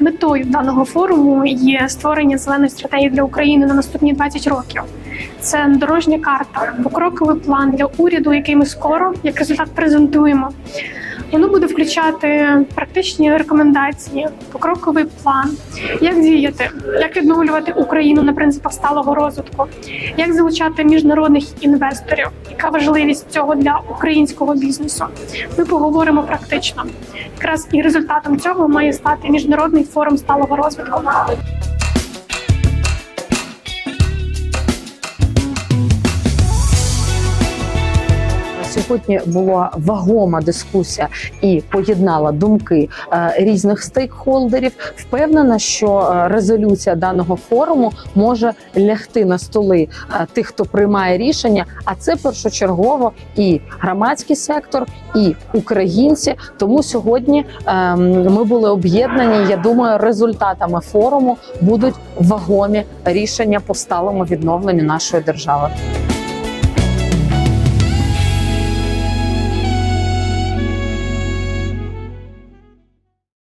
Метою даного форуму є створення зеленої стратегії для України на наступні 20 років. Це дорожня карта, покроковий план для уряду, який ми скоро як результат презентуємо. Воно буде включати практичні рекомендації, покроковий план, як діяти, як відновлювати Україну на принципах сталого розвитку, як залучати міжнародних інвесторів, яка важливість цього для українського бізнесу. Ми поговоримо практично. Якраз і результатом цього має стати міжнародний форум сталого розвитку. Сьогодні була вагома дискусія і поєднала думки е, різних стейкхолдерів. Впевнена, що е, резолюція даного форуму може лягти на столи е, тих, хто приймає рішення. А це першочергово і громадський сектор, і українці. Тому сьогодні ем, ми були об'єднані. Я думаю, результатами форуму будуть вагомі рішення по сталому відновленню нашої держави.